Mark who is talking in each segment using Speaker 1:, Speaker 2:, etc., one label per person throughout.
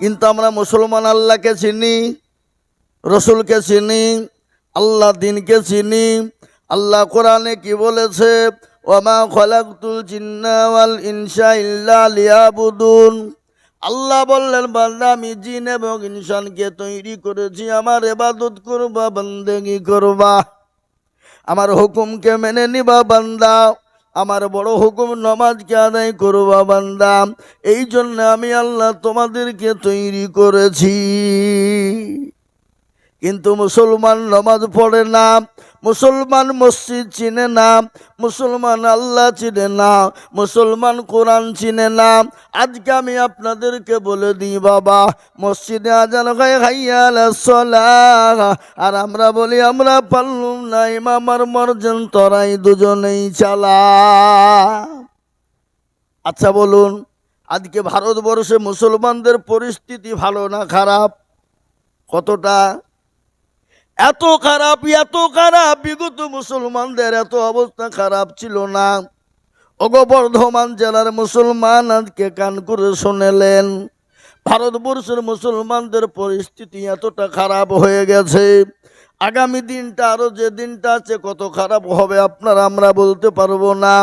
Speaker 1: কিন্তু আমরা মুসলমান আল্লাহকে চিনি, রসুলকে চিনি, আল্লাহ দিনকে চিনি, আল্লাহ কোরআনে কি বলেছে? ওমা খলাকুল জিন্নাওয়াল ইনসা ইল্লা লিয়াবুদুন। আল্লাহ বললেন, বান্দা, আমি জিন এবং ইনসানকে তৈরি করেছি, আমার এবাদত করবা, বন্দেগি করবা। আমার হুকুমকে মেনে নিবা, বান্দা। আমার বড় হুকুম নমাজকে আদায় করবা বান্দা। এই জন্য আমি আল্লাহ তোমাদেরকে তৈরি করেছি। কিন্তু মুসলমান নমাজ পড়ে না মুসলমান মসজিদ চিনে না, মুসলমান আল্লাহ চিনে না, মুসলমান কোরআন চিনে না। আজকে আমি আপনাদেরকে বলে দিই, বাবা, মসজিদে আজান খাই খাইয়াল আর আমরা বলি, আমরা পারলুম না ইমামার মর্জন তরাই দুজনেই চালা। আচ্ছা বলুন, আজকে ভারতবর্ষে মুসলমানদের পরিস্থিতি ভালো না খারাপ? কতটা? এত খারাপ এত খারাপ। বিগত মুসলমানদের এত অবস্থা খারাপ ছিল না। ওগো বর্ধমান জেলার মুসলমান আজকে কান করে শুনেলেন, ভারতবর্ষের মুসলমানদের পরিস্থিতি এতটা খারাপ হয়ে গেছে। আগামী দিনটা আরও যে দিনটা আছে, কত খারাপ হবে আপনারা, আমরা বলতে পারব না।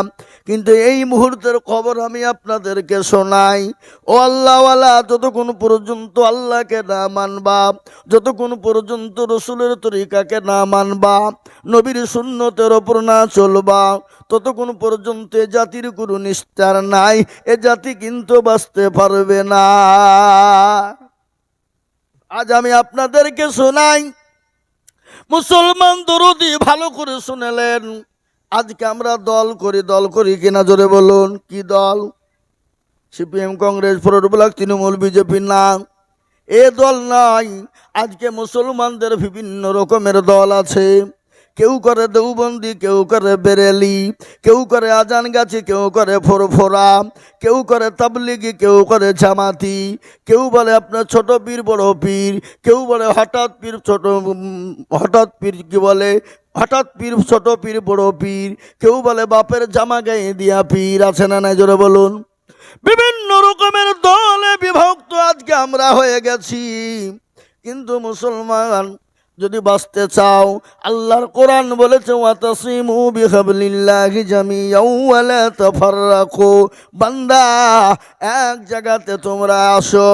Speaker 1: কিন্তু এই মুহূর্তের খবর আমি আপনাদেরকে শোনাই। ও আল্লাহওয়ালা, যতক্ষণ পর্যন্ত আল্লাহকে না মানবা, যতক্ষণ পর্যন্ত রসুলের তরিকাকে না মানবা, নবীর শূন্যতের ওপর না চলবা, ততক্ষণ পর্যন্ত এ জাতির কোনো নিস্তার নাই, এ জাতি কিন্তু বাঁচতে পারবে না। আজ আমি আপনাদেরকে শোনাই মুসলমান দরদি ভালো করে শুনেলেন। আজকে আমরা দল করি দল করি কিনা জোরে বলুন, কি দল? সিপিএম, কংগ্রেস ফরওয়ার্ড ব্লক, তৃণমূল, বিজেপি, না। এ দল নাই, আজকে মুসলমানদের বিভিন্ন রকমের দল আছে। কেউ করে দেউবন্দি কেউ করে বেরেলি, কেউ করে আজান গাছি, কেউ করে ফোরফোরা, কেউ করে তাবলিগি, কেউ করে জামাতি, কেউ বলে আপনার ছোট পীর, বড় পীর, কেউ বলে হঠাৎ পীর ছোট, হঠাৎ পীর কি বলে? হঠাৎ পীর ছোট পীর, বড় পীর, কেউ বলে বাপের জামা গায়ে দিয়া পীর, আছে না নাই? জোরে বলুন। বিভিন্ন রকমের দলে বিভক্ত আজকে আমরা হয়ে গেছি। কিন্তু মুসলমান যদি বাঁচতে চাও, আল্লাহর কোরআন বলেছে বান্দা, এক জায়গাতে তোমরা আসো,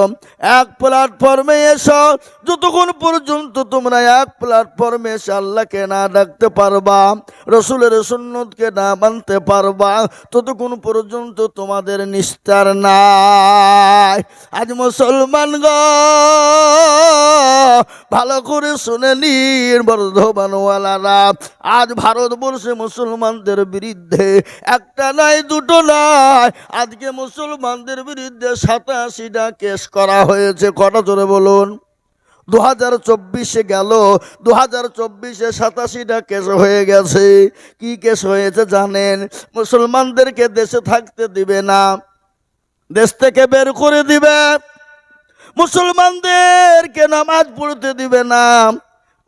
Speaker 1: এক প্ল্যাটফর্মে এসো, যতক্ষণ পর্যন্ত তোমরা এক প্ল্যাটফর্মে এসে আল্লাহকে না ডাকতে পারবা, রসুলের সুন্নতকে না মানতে পারবা, ততক্ষণ পর্যন্ত তোমাদের নিস্তার নাই। আজ মুসলমান গো ভালো করে শুনে নিন বর্ধমানওয়ালারা, আজ ভারতবর্ষে মুসলমানদের বিরুদ্ধে একটা নাই দুটো নাই আজকে মুসলমানদের বিরুদ্ধে সাতাশিটা কেস করা হয়েছে। কটা জোরে বলুন? দু হাজার চব্বিশে গেল দু হাজার চব্বিশে সাতাশিটা কেস হয়ে গেছে। কি কেস হয়েছে জানেন? মুসলমানদেরকে দেশে থাকতে দিবে না, দেশ থেকে বের করে দিবে। মুসলমানদেরকে নামাজ পড়তে দিবে না।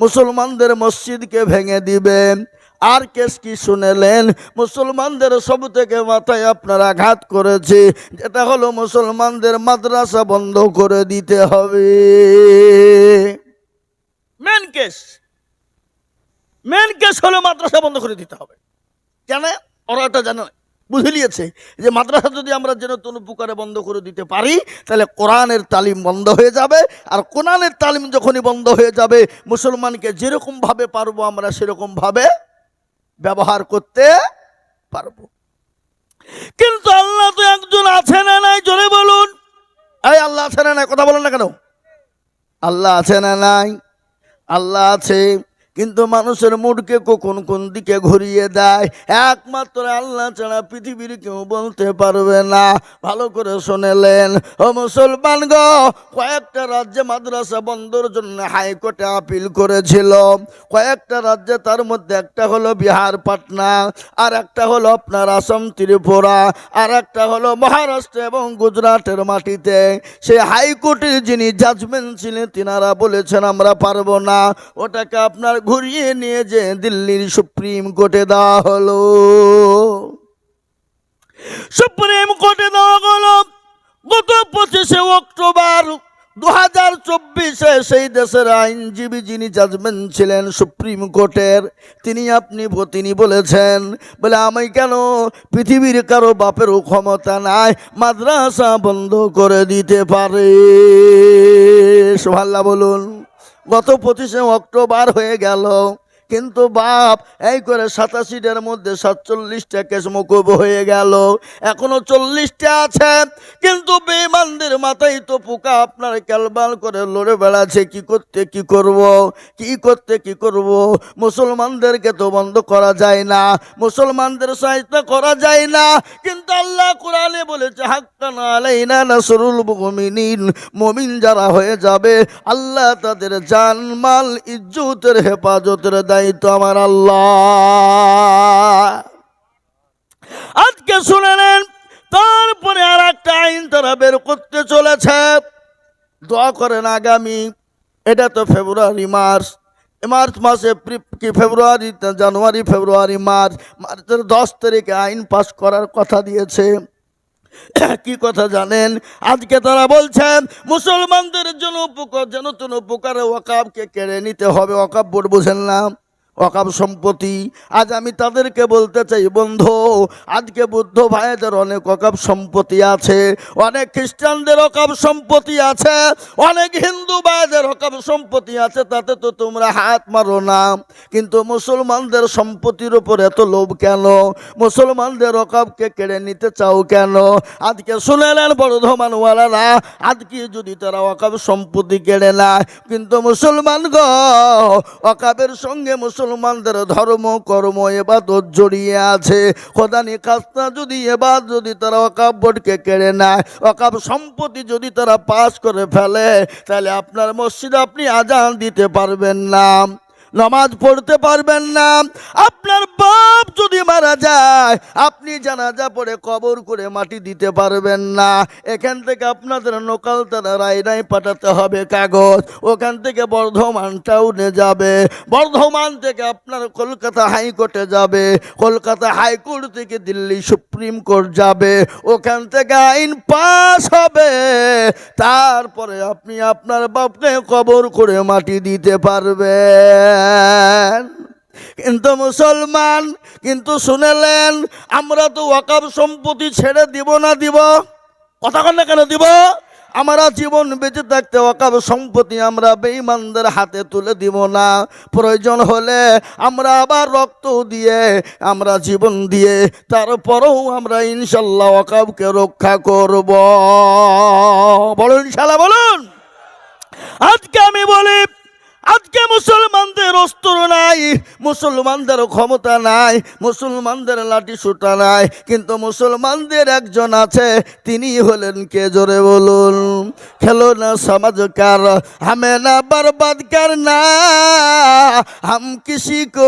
Speaker 1: মুসলমানদের মসজিদকে ভেঙে দিবে। আর কেস কি শুনেলেন? মুসলমানদের সব থেকে মাথায় আপনারা আঘাত করেছে। যেটা হলো মুসলমানদের মাদ্রাসা বন্ধ করে দিতে হবে। মেন কেস মেন কেস হলো মাদ্রাসা বন্ধ করে দিতে হবে। কেন? ওরা এটা জানে। বুঝে নিয়েছে যে মাদ্রাসা যদি আমরা যেন কোনো প্রকারে বন্ধ করে দিতে পারি, তাহলে কোরআনের তালিম বন্ধ হয়ে যাবে। আর কোরআনের তালিম যখনই বন্ধ হয়ে যাবে, মুসলমানকে যেরকমভাবে পারব আমরা সেরকমভাবে ব্যবহার করতে পারব। কিন্তু আল্লাহ তো একজন আছে না নাই? জোরে বলুন। এই আল্লাহ আছে না নাই? কথা বলেন না কেন? আল্লাহ আছে না নাই? আল্লাহ আছে। কিন্তু মানুষের মুডকে কখন কোন দিকে ঘুরিয়ে দেয়? একমাত্র আল্লাহ ছাড়া পৃথিবীর কেউ বলতে পারবে না। ভালো করে শুনেলেন ও মুসলমান গো, কয়েকটা রাজ্যে মাদ্রাসা বন্ধর জন্য হাইকোর্টে আপিল করেছিল। কয়েকটা রাজ্যে তার মধ্যে একটা হলো বিহার, পাটনা, আর একটা হলো আপনার আসাম, ত্রিপুরা, আর একটা হলো মহারাষ্ট্র এবং গুজরাটের মাটিতে। সেই হাইকোর্টের যিনি জাজমেন্ট ছিলেন, তিনারা বলেছেন, আমরা পারব না। ওটাকে আপনার ঘুরিয়ে নিয়ে যে দিল্লির সুপ্রিম কোর্টে দেওয়া হলো। সুপ্রিম কোর্টে দেওয়া হলো গত পঁচিশে অক্টোবর দু হাজার চব্বিশে সেই দেশের আইনজীবী যিনি জাজমেন্ট ছিলেন সুপ্রিম কোর্টের, তিনি আপনি তিনি বলেছেন। বলে, আমি কেন পৃথিবীর কারও বাপেরও ক্ষমতা নাই, মাদ্রাসা বন্ধ করে দিতে পারে? সোহাল্লা বলুন। গত পঁচিশে অক্টোবর হয়ে গেল। কিন্তু বাপ, এই করে সাতাশিটার মধ্যে সাতচল্লিশটা কেস মকুব হয়ে গেল। এখনও চল্লিশটা আছে। কিন্তু বেমানদের মাথায় তো পোকা, আপনার ক্যালবাল করে লড়ে বেড়াচ্ছে। কি করতে, কি করব? কি করতে, কি করব? মুসলমানদেরকে তো বন্ধ করা যায় না। মুসলমানদের সাহায্য করা যায় না। কিন্তু আল্লাহ কোরআনে বলেছে, হাক্কান আলাইনা নাসরুল মুমিনিন। মুমিন যারা হয়ে যাবে, আল্লাহ তাদের জানমাল, ইজ্জতের হেফাজতের দায়িত্ব আমার আল্লাহ। আজকে শুনে নেন, তারপরে আর একটা আইন তারা বের করতে চলেছে। দোয়া করেন আগামী, এটা তো ফেব্রুয়ারি, মার্চ। মার্চ মাসে কি ফেব্রুয়ারি জানুয়ারি, ফেব্রুয়ারি, মার্চ। মার্চের দশ তারিখে আইন পাস করার কথা দিয়েছে। কি কথা জানেন? আজকে তারা বলছেন, মুসলমানদের জন্য উপকার, যেন তেন উপকারে ওয়াকাবকে কেড়ে নিতে হবে। ওয়াকাব বোর্ড বুঝেন না। অকাব সম্পত্তি। আজ আমি তাদেরকে বলতে চাই, বন্ধু, আজকে বুদ্ধ ভাইদের অনেক অকাব সম্পত্তি আছে, অনেক খ্রিস্টানদের অকাব সম্পত্তি আছে, অনেক হিন্দু ভাইদের অকাব সম্পত্তি আছে, তাতে তো তোমরা হাত মারো না। কিন্তু মুসলমানদের সম্পত্তির উপর এত লোভ কেন? মুসলমানদের অকাবকে কেড়ে নিতে চাও কেন? আজকে শুনেলেন বর্ধমানওয়ালারা, আজকে যদি তারা অকাব সম্পত্তি কেড়ে নেয়, কিন্তু মুসলমান গ অকাবের সঙ্গে মুসলমানদের ধর্ম, কর্ম এবাদত জড়িয়ে আছে। খোদানি কাস্তা যদি এবার যদি তারা অকাব বোর্ডকে কেড়ে নেয় অকাব সম্পত্তি যদি তারা পাশ করে ফেলে, তাহলে আপনার মসজিদ আপনি আজান দিতে পারবেন না, নামাজ পড়তে পারবেন না। আপনার বাপ যদি মারা যায়, আপনি জানাজা পরে কবর করে মাটি দিতে পারবেন না। এখান থেকে আপনাদের নোকাল তারা রায়নায় পাঠাতে হবে কাগজ। ওখান থেকে বর্ধমান টাউনে যাবে। বর্ধমান থেকে আপনার কলকাতা হাইকোর্টে যাবে। কলকাতা হাইকোর্ট থেকে দিল্লি সুপ্রিম কোর্ট যাবে। ওখান থেকে আইন পাস হবে। তারপরে আপনি আপনার বাপকে কবর করে মাটি দিতে পারবেন। কিন্তু মুসলমান, কিন্তু শুনেলেন, আমরা তো ওয়াকাব সম্পত্তি ছেড়ে দিব না দিব? কথা না কেন দিব? আমরা জীবন বেঁচে থাকতে ওয়াকাব সম্পত্তি আমরা বেঈমানদের হাতে তুলে দিব না। প্রয়োজন হলে আমরা আবার রক্ত দিয়ে, আমরা জীবন দিয়ে, তারপরেও আমরা ইনশাল্লাহ ওয়াকাবকে রক্ষা করব। বলুন ইনশাল্লাহ বলুন। আজকে আমি বলি আজকে মুসলমানদের অস্ত্র নাই, মুসলমানদের ক্ষমতা নাই, মুসলমানদের লাঠি সুটা নাই, কিন্তু মুসলমানদের একজন আছে, তিনি হলেন কে জোরে বলুন? খেলো না সমাজকার, হামে না বরবাদ কর না, হাম কিসি কো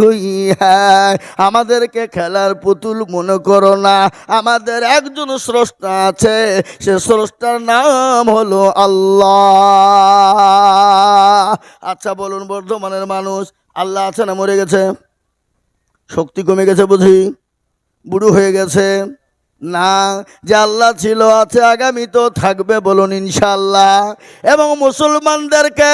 Speaker 1: হুই হ্যায়। আমাদেরকে খেলার পুতুল মনে করো না, আমাদের একজন স্রষ্টা আছে, সে স্রষ্টার নাম হলো আল্লাহ। আচ্ছা বলুন, বর্ধমানের মানুষ, আল্লাহ আছে না মরে গেছে? শক্তি কমে গেছে বুঝি? বুড়ো হয়ে গেছে? না, যে আল্লাহ ছিল, আছে, আগামী তো থাকবে বলুন ইনশাল্লাহ এবং মুসলমানদেরকে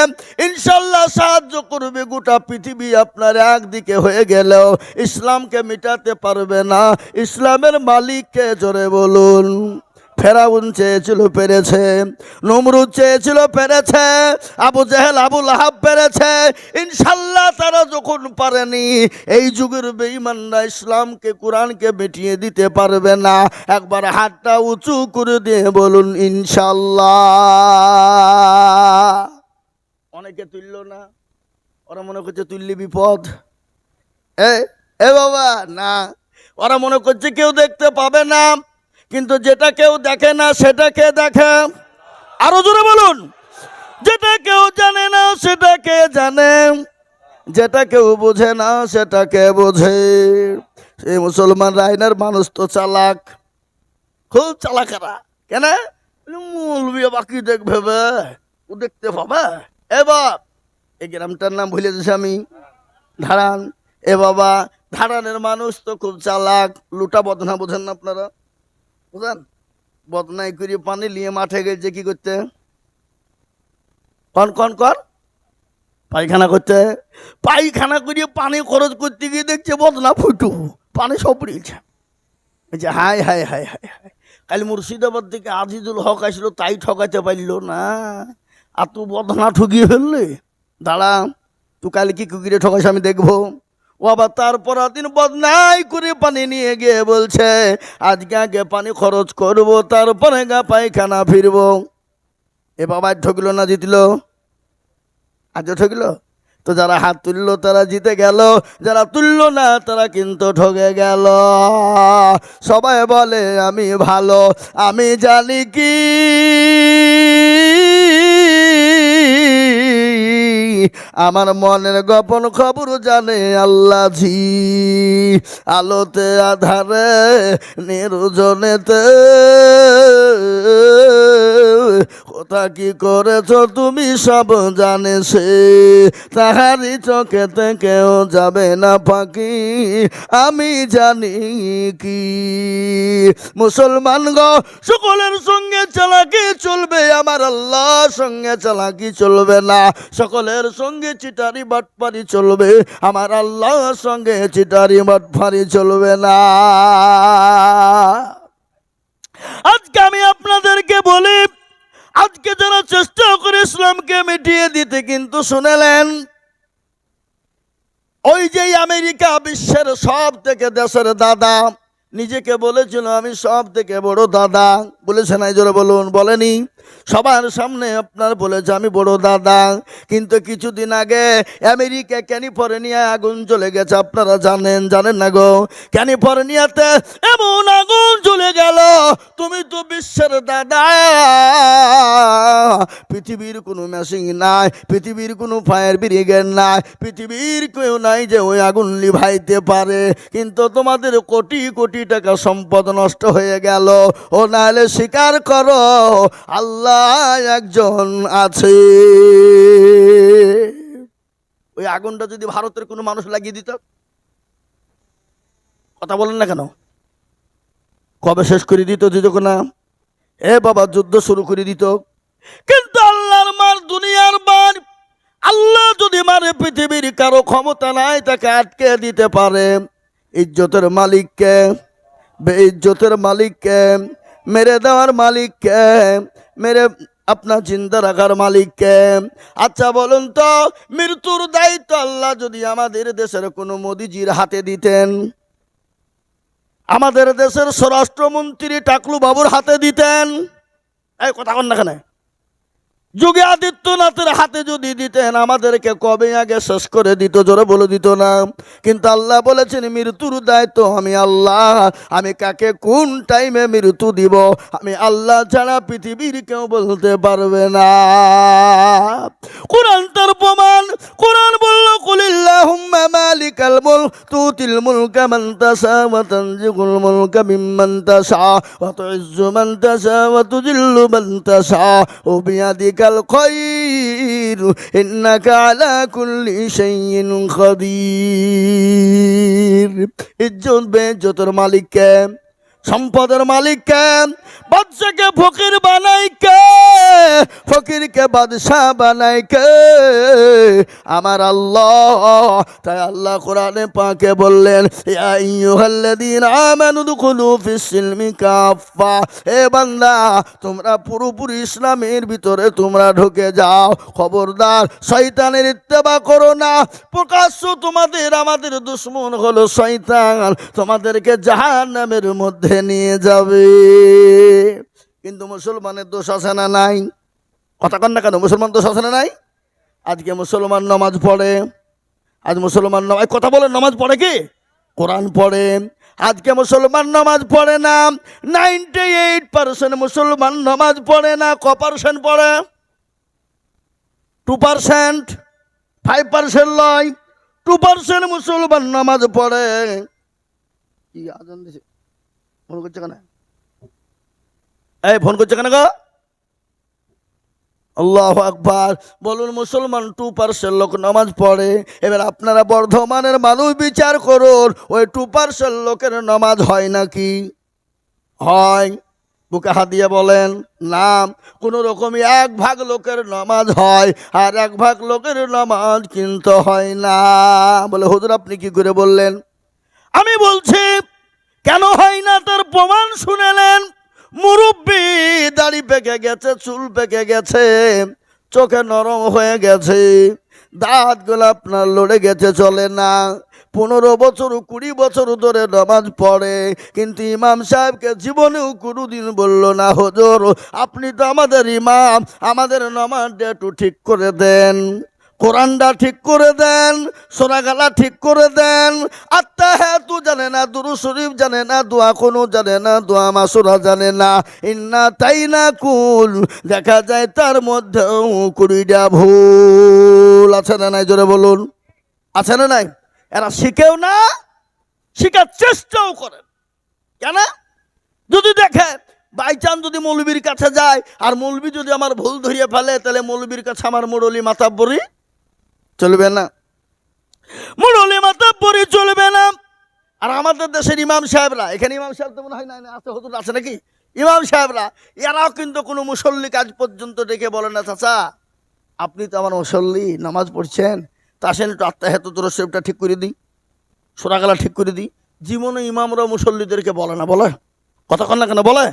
Speaker 1: ইনশাল্লাহ সাহায্য করবে গোটা পৃথিবী আপনার একদিকে হয়ে গেলেও। ইসলামকে মিটাতে পারবে না। ইসলামের মালিককে জোরে বলুন। ফেরাউন চেয়েছিল পেরেছে, নমরুদ চেয়েছিল পেরেছে, আবু জেহেল, আবু লাহাব পেরেছে, ইনশাল্লাহ তারা যখন পারেনি, এই যুগের বেঈমানরা ইসলামকে, কোরআনকে মিটিয়ে দিতে পারবে না। একবার হাতটা উঁচু করে দিয়ে বলুন, ইনশাল্লাহ। অনেকে তুলল না, ওরা মনে করছে তুললি বিপদ। এ এ বাবা, না, ওরা মনে করছে কেউ দেখতে পাবে না। কিন্তু যেটা কেউ দেখে না, সেটা কে দেখে? আরও জোরে বলুন। যেটা কেউ জানে না, সেটা কে জানে? যেটা কেউ বোঝে না, সেটা কে বোঝে? সেই মুসলমান রাইনার মানুষ তো চালাক। খুব চালাকারা। কেন? মূলবি বাকি দেখবে। ও দেখতে পাবে? এ বাপ, এই গ্রামটার নাম ভুলে যাচ্ছি আমি। ধারান। এ বাবা, ধারানের মানুষ তো খুব চালাক। লুটা বদনা বোঝেন না আপনারা? বুঝলেন? বদনাই করে পানি নিয়ে মাঠে গেছে কি করতে? কন কন কন? পায়খানা করতে? পায়খানা করিয়ে পানি খরচ করতে গিয়ে দেখছে বদনা ফুটু। পানি সব পড়েছে। বলছে hi hi hi hi hi কাল মুর্শিদাবাদ থেকে আজিজুল হক আসলো, তাই ঠকাতে পারল না। আর তুই বদনা ঠকিয়ে ফেললে? দাঁড়া, তুই কাল কি কুকিরে ঠকাস আমি দেখব? আবার তারপর দিন বদনাই করে পানি নিয়ে গিয়ে বলছে, আজকে আগে পানি খরচ করব, তারপরে গা পায়খানা ফিরবো। এ বাবা ঠকলো না জিতলো? আজও ঠকলো? তো যারা হাত তুললো তারা জিতে গেল, যারা তুললো না তারা কিন্তু ঠকে গেল। সবাই বলে, আমি ভালো, আমি জানি কি? আমার মনের গোপন খবর জানে আল্লাহ জি আলোতে, আধারে, নির্জনেতে। কোথা কি করেছ তুমি সব জানে সে। তাহারি চোখেতে কেউ যাবে না ফাঁকি। আমি জানি কি। মুসলমান গো, সকলের সঙ্গে চালাকি চলবে, আমার আল্লাহর সঙ্গে চালাকি চলবে না। সকলের সঙ্গে চিটারি বাটপারি চলবে। আমার আল্লাহর সঙ্গে চিটারি বাটপারি চলবে না। আজকে আমি আপনাদেরকে বলি, আজকে যারা চেষ্টা করে ইসলামকে মিটিয়ে দিতে কিন্তু শুনেলেন, ওই যে আমেরিকা বিশ্বের সব থেকে দেশের দাদা নিজেকে বলেছিল, আমি সব থেকে বড় দাদা। বলেছে নাই জোরে বলুন, বলেনি। সবার সামনে আপনার বলেছে, আমি বড় দাদা। কিন্তু কিছুদিন আগে আমেরিকা ক্যালিফোর্নিয়া আগুন চলে গেছে, আপনারা জানেন জানেন না গো? ক্যালিফোর্নিয়াতে এমন আগুন চলে গেল, তুমি তো বিশ্বের দাদা। পৃথিবীর কোনো মেশিন নাই, পৃথিবীর কোনো ফায়ার ব্রিগেড নাই, পৃথিবীর কেউ নাই যে ওই আগুন লিভাইতে পারে। কিন্তু তোমাদের কোটি কোটি টাকা সম্পদ নষ্ট হয়ে গেল। ও নাহলে স্বীকার করো, আল্লাহ একজন আছে। ওই আগুনটা যদি ভারতের কোনো মানুষ লাগিয়ে দিত? কথা বলেন না কেন? কবে শেষ করে দিত দিত না? এ বাবা, যুদ্ধ শুরু করে দিত। কিন্তু আল্লাহর মার দুনিয়ার মার আল্লাহ যদি মারে, পৃথিবীর কারও ক্ষমতা নাই, তাকে আটকে দিতে পারে। ইজ্জতের মালিককে বেইজ্জতের মালিককে, মেরে দেওয়ার মালিককে, মেরে আপনার চিন্তা রাখার মালিককে। আচ্ছা বলুন তো, মৃত্যুর দায়িত্ব আল্লাহ যদি আমাদের দেশের কোনো মোদিজির হাতে দিতেন, আমাদের দেশের স্বরাষ্ট্রমন্ত্রী টাকলু বাবুর হাতে দিতেন। এই কথা কন না যোগী আদিত্যনাথের হাতে যদি দিতেন, আমাদেরকে কবে আগে শেষ করে দিত? জোরে বলে দিত না। কিন্তু আল্লাহ বলেছেন, মৃত্যুর দায়িত্ব আমি আল্লাহ। আমি কাকে কোন টাইমে মৃত্যু দিব? আমি আল্লাহ ছাড়া পৃথিবীর কেউ বলতে পারবে না। কোরআন তার প্রমাণ। কোরআন বলল, কুলিল্লাহুম্মা মালিকাল মুলক তুতিল মুলকা মান তাশা ওয়া তানজিকুল মুলকা মিম্মান তাশা ওয়া তুইজ্জু মান তাশা ওয়া তুজিল্লু মান তাশা ও বিয়াদিকাল খায়র ইন্নাকা আলা কুল্লি শাইইন খাদির। ইজ্জত বেজ্জতের মালিককে সম্পদের মালিককে, বাদশাকে, ফকির বানাই কে ফকিরকে, বাদশাহ বানাই কে আমার আল্লাহ, তাই আল্লাহ কোরআনে পাকে বললেন আমানু দুখুলু ফিস সিলমি এ বান্দা, তোমরা পুরোপুরি ইসলামের ভিতরে তোমরা ঢুকে যাও। খবরদার, শয়তানের ইত্তেবা করো না। প্রকাশ্য তোমাদের, আমাদের দুশ্মন হলো শয়তান। তোমাদেরকে জাহান্নামের মধ্যে নিয়ে যাবে। কিন্তু মুসলমানের দোষ আছে না নাই? কথা কন না কেন, মুসলমান দোষ আছে না নাই? আজকে মুসলমান নামাজ পড়ে। আজ মুসলমান নামাজ কথা বলে নামাজ পড়ে কি? কোরআন পড়ে। আজকে মুসলমান নামাজ পড়ে না নাইনটি এইট পার্সেন্ট মুসলমান নামাজ পড়ে না ক পার্সেন্ট পড়ে। টু পার্সেন্ট ফাইভ পার্সেন্ট লয় টু পার্সেন্ট মুসলমান নামাজ পড়ে। কি আজান দিছে? ফোন করছে কেন? এই, ফোন করছে কেন গো? আল্লাহ আকবার। বলুন, মুসলমান টু পার্সেন্ট লোক নামাজ পড়ে, এবার আপনারা বর্ধমানের মানুষ বিচার করুন, ওই টু পার্সেন্ট লোকের নামাজ হয় নাকি? হয়। বুকে হাত দিয়ে বলেন না কোনো রকমই এক ভাগ লোকের নামাজ হয়, আর এক ভাগ লোকের নামাজ কিন্তু হয় না। বলে, হুজুর, আপনি কি করে বললেন? আমি বলছি কেন হয় না তার প্রমাণ শুনেলেন? মুরব্বী দাড়ি পেকে গেছে, চুল পেকে গেছে, চোখে নরম হয়ে গেছে দাঁতগুলো আপনার লড়ে গেছে, চলে না। পনেরো বছর, কুড়ি বছর ধরে নামাজ পড়ে, কিন্তু ইমাম সাহেবকে জীবনেও কোনোদিন বলল না, হজর, আপনি তো আমাদের ইমাম, আমাদের নামাজটা একটু ঠিক করে দেন। কোরআনটা ঠিক করে দেন, সোনাগালা ঠিক করে দেন। আত্মা হ্যাঁ তু জানে না, দুরু শরীফ জানে না, দোয়া কোনো জানে না, দোয়া মাসুরা জানে না। ইন্না তাই না কুল, দেখা যায় তার মধ্যেও কুড়িটা ভুল। আছে না নাই? জোরে বলুন। আছে না নাই? এরা শিখেও না, শিখার চেষ্টাও করেন কেন? যদি দেখে, বাই চান্স যদি মৌলবীর কাছে যায়, আর মৌলবী যদি আমার ভুল ধরিয়ে ফেলে, তাহলে মৌলবীর কাছে আমার মুরলি মাতাব্বরি চলবে না। মুরলি মাতাব্বরি চলবে না। আর আমাদের দেশের ইমাম সাহেবরা, এখানে ইমাম সাহেব তো মনে হয় না আছে, হুজুর আছে নাকি? ইমাম সাহেবরা, এরাও কিন্তু কোনো মুসল্লি কাজ পর্যন্ত ডেকে বলে না, চাচা। আপনি তো আমার মুসল্লি, নামাজ পড়ছেন। তা আসেন একটু আত্মা হেতু তোর শেপটা ঠিক করে দিই সোরাগালা ঠিক করে দিই। জীবনে ইমামরা মুসল্লিদেরকে বলে না, বলে? কন না কেন, বলে?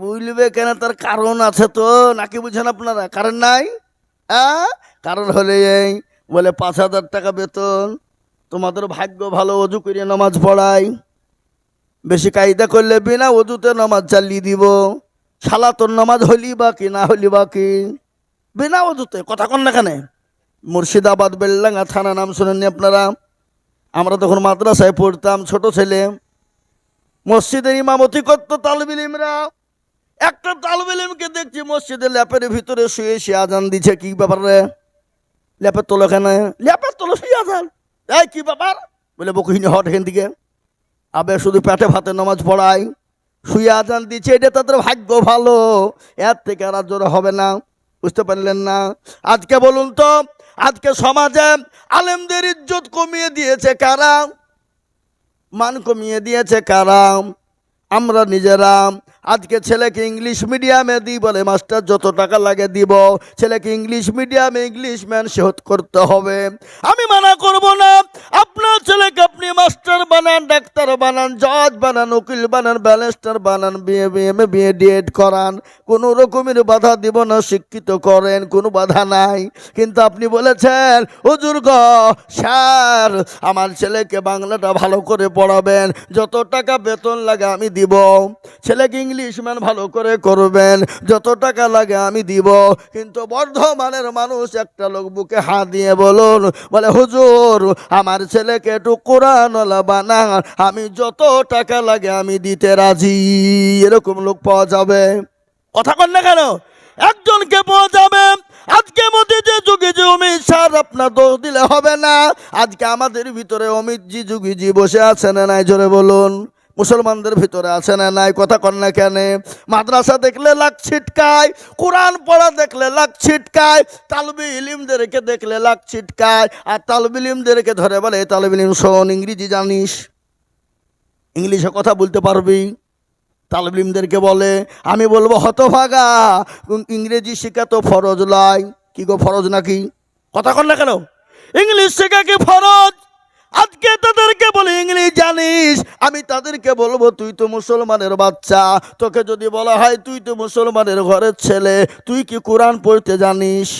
Speaker 1: বুঝলিবে কেন, তার কারণ আছে তো, নাকি বুঝেন আপনারা? কারণ নাই? কারণ হলে এই, বলে পাঁচ হাজার টাকা বেতন, তোমাদের ভাগ্য ভালো, অজু করে নামাজ পড়াই। বেশি কায়দা করলে বিনা অজুতে নামাজ চালিয়ে দিব। শালা, তোর নামাজ হলি বা কি, না হলি বা কি? বিনা অজুতে, কথা কন না কেন? মুর্শিদাবাদ বেলডাঙ্গা থানা, নাম শুনেননি আপনারা? আমরা তখন মাদ্রাসায় পড়তাম, ছোট ছেলে। মসজিদের ইমামতি করতো তালবিল ইমরা একটা তালবিল ইমকে দেখছি মসজিদের ল্যাপের ভিতরে শুয়ে সে আজান দিছে, কি ব্যাপার রে? ল্যাপের তোলো কেন? ল্যাপের তোলো শুয়ে আজান? এই, কি ব্যাপার? বলে বকুহিনী হট এখান থেকে। আবে, শুধু পেটে ভাতে নামাজ পড়াই। শুয়ে আজান দিচ্ছে এটা তাদের ভাগ্য ভালো। এর থেকে আর জোর হবে না। বুঝতে পারলেন না? আজকে বলুন তো, আজকে সমাজে আলেমদের ইজ্জত কমিয়ে দিয়েছে কারা? মান কমিয়ে দিয়েছে কারা? আমরা নিজেরা আজকে ছেলেকে ইংলিশ মিডিয়ামে দিই বলে, মাস্টার, যত টাকা লাগে দিব। ছেলেকে ইংলিশ মিডিয়ামে ইংলিশ ম্যান শেহত করতে হবে। আমি মানা করব না। আপনার ছেলেকে আপনি মাস্টার বানান, ডাক্তার বানান, জজ বানান, উকিল বানান ব্যালেস্টার বানান বিয়ে বিএ বিয়ে ডিএড করান। কোনো রকমের বাধা দিব না, শিক্ষিত করেন, কোনো বাধা নাই। কিন্তু আপনি বলেছেন, হুজুর গ, স্যার, আমার ছেলেকে বাংলাটা ভালো করে পড়াবেন। যত টাকা বেতন লাগে আমি দিব। ছেলেকে ইংলিশ ম্যান ভালো করে করবেন, যত টাকা লাগে আমি দিব। কিন্তু বর্ধমানের মানুষ একটা লোক বুকে হাত দিয়ে বলুন, বলে, হুজুর, আমার ছেলেকে একটু কোরআনওয়ালা বানান, আমি যত টাকা লাগে আমি দিতে রাজি। এরকম লোক পাওয়া যাবে? কথা কন না কেন? একজনকে পাওয়া যাবে। আজকে মধ্যে যে যুগে যে অমিত স্যার, আপনার দোষ দিলে হবে না। আজকে আমাদের ভিতরে অমিত জি যুগিজি বসে আছেন নাই? জোরে বলুন। মুসলমানদের ভিতরে আছে না নাই? কথা কন না কেন? মাদ্রাসা দেখলে লাখ ছিটকায়, কোরআন পড়া দেখলে লাখ ছিটকায়, তালবি ইলিমদেরকে দেখলে লাখ ছিটকায়, আর তালবি ইলিমদেরকে ধরে বলে, তালবি ইলিম শোন, ইংরেজি জানিস। ইংলিশে কথা বলতে পারবি। তালবিমদেরকে বলে, আমি বলব হতভাগা ইংরেজি শেখা তো ফরজ লাই। কি গো, ফরজ নাকি? কথা কন না কেন? ইংলিশ শেখা কি ফরজ? আজকে তাদেরকে বলে, ইংলিশ জানিস? আমি তাদেরকে বলব, তুই তো মুসলমানের বাচ্চা। তোকে যদি বলা হয়, তুই তো মুসলমানের ঘরের ছেলে। তুই কি কোরআন পড়তে জানিস?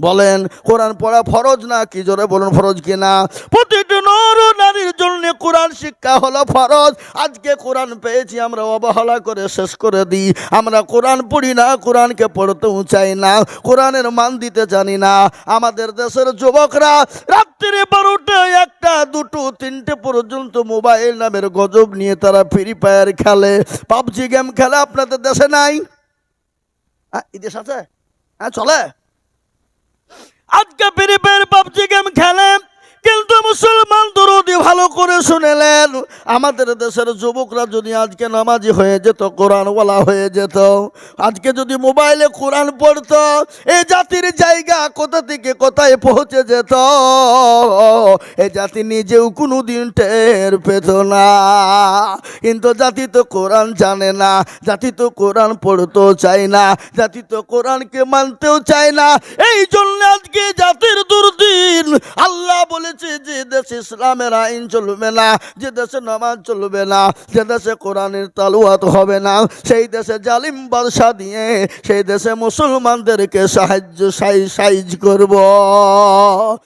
Speaker 1: বলেন, কোরআন পড়া ফরজ না? কি জোরে বলুন, ফরজ কিনা প্রতিটি নর নারীর জন্য কোরআন শিক্ষা হলো ফরজ। আজকে কোরআন পেয়েছি, আমরা অবহেলা করে শেষ করে দিই। আমরা কোরআন পড়ি না, কোরআনকে পড়তেও চাই না। কোরআনের মান দিতে জানি না। আমাদের দেশের যুবকরা রাত্রি বারোটা, একটা, দুটো, তিনটে পর্যন্ত মোবাইল নামের গজব নিয়ে তারা ফ্রি ফায়ার খেলে। পাবজি গেম খেলে আপনাদের দেশে নাই? হ্যাঁ এই দেশ আছে? হ্যাঁ চলে। আজকে ফ্রি ফায়ার পাবজি গেম খেলে। কিন্তু মুসলমান দরদি ভালো করে শুনেলেন। আমাদের দেশের যুবকরা যদি আজকে নামাজি হয়ে যেত, কোরআনওয়ালা হয়ে যেত, আজকে যদি মোবাইলে কোরআন পড়তো এই জাতির জায়গা কোথা থেকে কোথায় পৌঁছে যেত? এই জাতি নিজেও কোনো দিন টের পেত না। কিন্তু জাতি তো কোরআন জানে না, জাতি তো কোরআন পড়তেও চায় না, জাতি তো কোরআনকে মানতেও চায় না। এই জন্য আজকে জাতির দুর্দিন আল্লাহ বলেছে, যে দেশে ইসলামের আইন চলবে না, যে দেশে নামাজ চলবে না, যে দেশে কোরআনের তালুয়াত হবে না, সেই দেশে জালিম বাদশা দিয়ে, সেই দেশে মুসলমানদেরকে সাহায্য সাইজ করব।